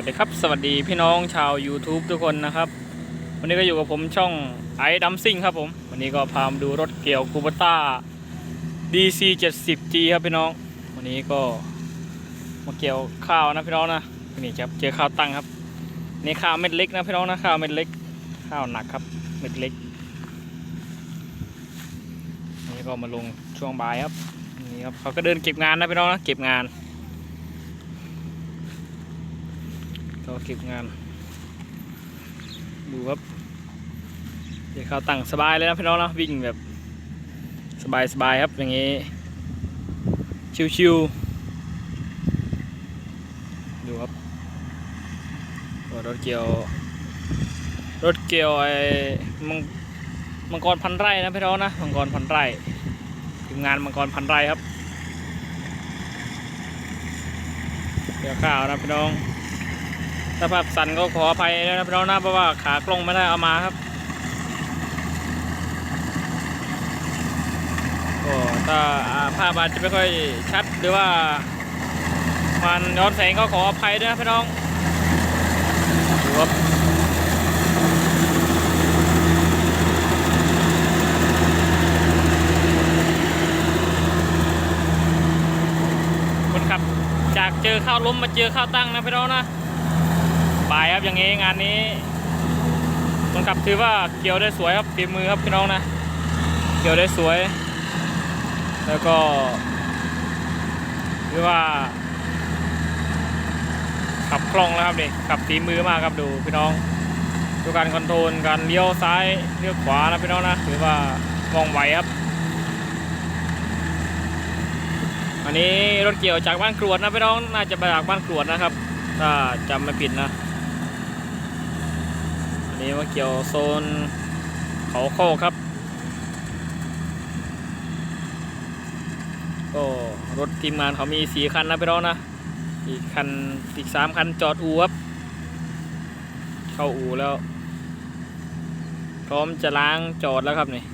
วัสดีครับ สวัสดีพี่น้องชาว YouTube ทุกคนนะครับ วันนี้ก็อยู่กับผมช่องไอดัมซิงครับผม วันนี้ก็พามาดูรถเกี่ยวคูปต้า DC 70G ครับพี่น้อง วันนี้ก็มาเกี่ยวข้าวนะพี่น้องนะนี่ครับเจอข้าวตั้งครับ นี่ข้าวเม็ดเล็กนะพี่น้องนะข้าวเม็ดเล็ก ข้าวหนักครับเม็ดเล็ก นี่ก็มาลงช่วงบ่ายครับนี่ครับเขาก็เดินเก็บงานนะพี่น้องนะเก็บงาน ก็เก็บงาน ดูครับ เดี๋ยวเขาตั้งสบายเลยนะพี่น้องนะวิ่งแบบ สบายสบายครับอย่างนี้ ชิวๆ ดูครับรถเกี่ยว รถเกี่ยวไอ้มังมังกรพันไร่นะพี่น้องนะมังกรพันไร่ทีมงานมังกรพันไร่ครับเกี่ยวข้าวนะพี่น้อง ถ้าภาพสั่นก็ขออภัยด้วยนะพี่น้องนะเพราะว่าขากล้องไม่ได้เอามาครับก็ถ้าอ่ภาพอาจจะไม่ค่อยชัดหรือว่า มันย้อนแสงก็ขออภัยด้วยนะพี่น้องครับคนขับจากเจอข้าวล้มมาเจอข้าวตั้งนะพี่น้องนะ บายครับอย่างงี้งานนี้คนขับถือว่าเกี่ยวได้สวยครับฝีมือครับพี่น้องนะ เกี่ยวได้สวย แล้วก็ถือว่า ขับคล่องแล้วครับนี่ขับฝีมือมากครับดูพี่น้องดูการคอนโทรลการเลี้ยวซ้ายเลี้ยวขวานะพี่น้องนะถือว่าว่องไหวครับ อันนี้รถเกี่ยวจากบ้านกรวดนะพี่น้องน่าจะมาจากบ้านกรวดนะครับ ถ้าจำไม่ผิดนะ นี้มาเกี่ยวโซนเขาโคกครับ ก็รถทีมงานเขามีสี่คันนะพี่น้องนะ อีกคันอีกสามคันจอดอู่ครับ เข้าอู่แล้ว พร้อมจะล้างจอดแล้วครับนี่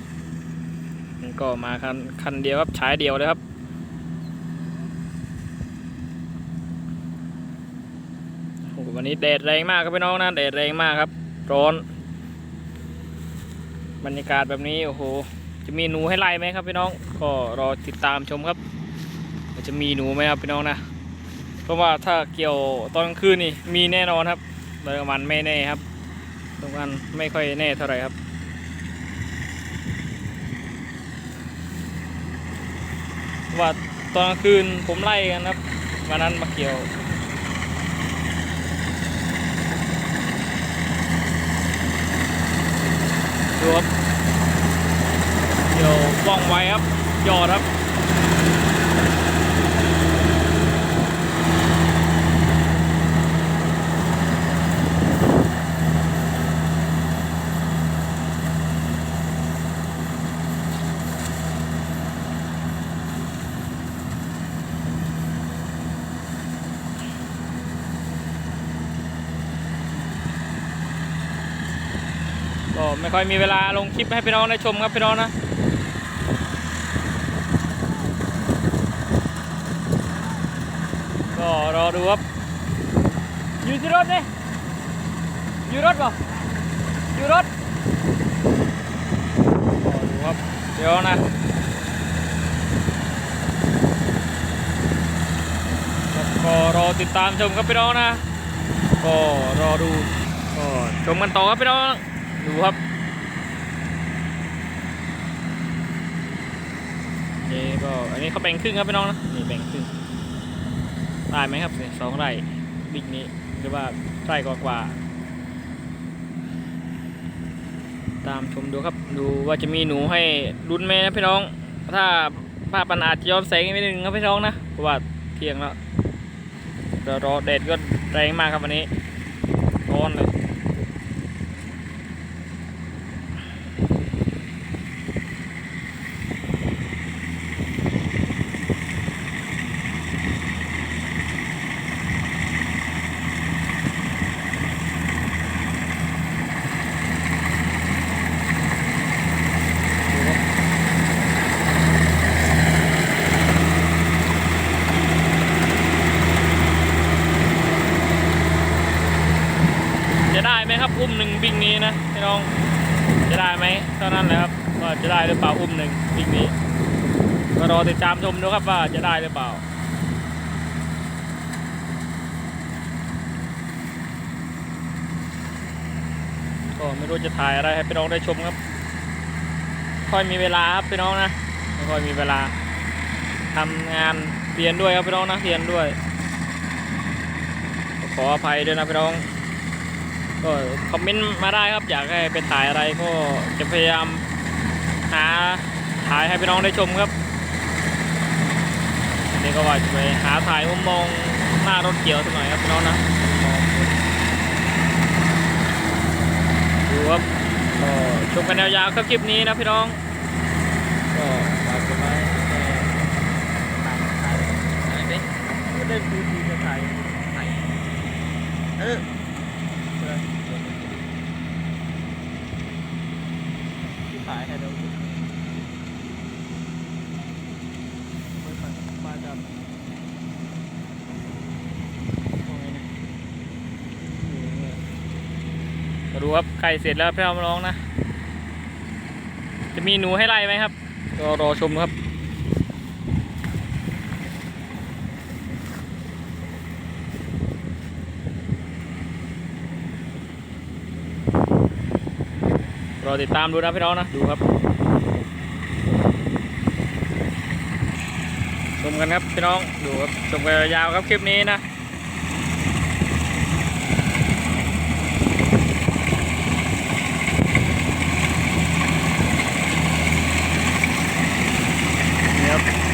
นี่ก็มาคันคันเดียวครับใช้เดียวเลยครับวันนี้แดดแรงมากครับพี่น้องนะแดดแรงมากครับ ร้อน บรรยากาศแบบนี้โอ้โห จะมีหนูให้ไล่ไหมครับพี่น้อง ก็รอติดตามชมครับ จะมีหนูไหมครับพี่น้องนะ เพราะว่าถ้าเกี่ยวตอนกลางคืนนี่มีแน่นอนครับตอนกลางวันไม่แน่ครับตอนกลางวันไม่ค่อยแน่เท่าไหร่ครับว่าตอนกลางคืนผมไล่กันครับวันนั้นมาเกี่ยว ดูค รับเดี๋ยวว่องไวครับยอดครับ ก็ไม่ค่อยมีเวลาลงคลิปให้พี่น้องได้ชมครับพี่น้องนะก็รอดูครับอยู่ที่รถนี่อยู่รถบ่อยู่รถรอดูครับเดี๋ยวนะก็รอติดตามชมครับพี่น้องนะก็รอดูก็ชมกันต่อครับพี่น้อง ดูครับนี่ก็อันนี้เขาแบ่งครึ่งครับพี่น้องนะนี่แบ่งครึ่งได้ไหมครับเนี่ยสองไร่บิ๊กนี้หรือว่าไร่กว่าตามชมดูครับดูว่าจะมีหนูให้ลุ้นไหมนะพี่น้อง ถ้าภาพมันอาจจะย้อนแสงนิดนึงครับพี่น้องนะเพราะว่าเที่ยงแล้วรอแดดก็แรงมากครับวันนี้ร้อนเลย ก ครับ อุ้มหนึ่งวิ่งนี้นะพี่น้องจะได้ไหมเท่านั้นแหละครับว่าจะได้หรือเปล่าอุ้มหนึ่งวิ่งนี้ก็รอติดตามชมดูครับว่าจะได้หรือเปล่าก็ไม่รู้จะถ่ายอะไรให้พี่น้องได้ชมครับ ค่อยมีเวลาครับพี่น้องนะไม่ค่อยมีเวลาทำงานเรียนด้วยครับพี่น้องนะเรียนด้วย ขออภัยด้วยนะพี่น้อง ก็คอมเมนต์มาได้ครับ อยากให้ไปถ่ายอะไรก็จะพยายามหาถ่ายให้พี่น้องได้ชมครับอันนี้ก็ว่าจะไปหาถ่ายมุมมองหน้ารถเกี่ยวสักหน่อยครับพี่น้องนะดูครับก็ชมกันยาวๆครับคลิปนี้นะพี่น้องก็ฝากกดไลค์แชร์ถ่ายถ่ายอะไรดิไม่ได้ดูดีจะถ่ายถ่ายเอออที่ถ่ายให้ดูมาจากตรงไหนเนี่ยอยู่เนี่ยมา ดูครับไก่เสร็จแล้วพี่น้องนะ จะมีหนูให้ไล่ไหมครับก็รอชมครับรอติดตามดูนะพี่น้องนะ ดูครับ ชมกันครับพี่น้องดูครับชมกันยาวครับคลิปนี้นะ นี่ครับ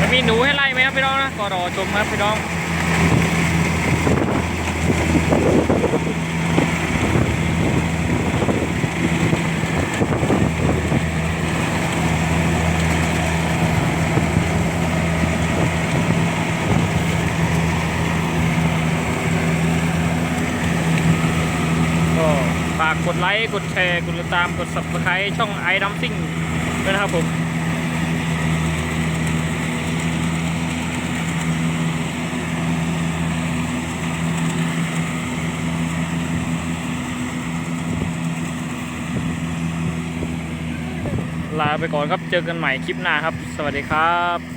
จะมีหนูให้ไล่ไหมครับพี่น้องนะ ก็รอชมครับพี่น้อง ก็ฝาก กดไลค์ กดแชร์ กดติดตาม กด subscribe ช่องไอดัมซิ่งด้วยนะครับผมลาไปก่อนครับ เจอกันใหม่คลิปหน้าครับ สวัสดีครับ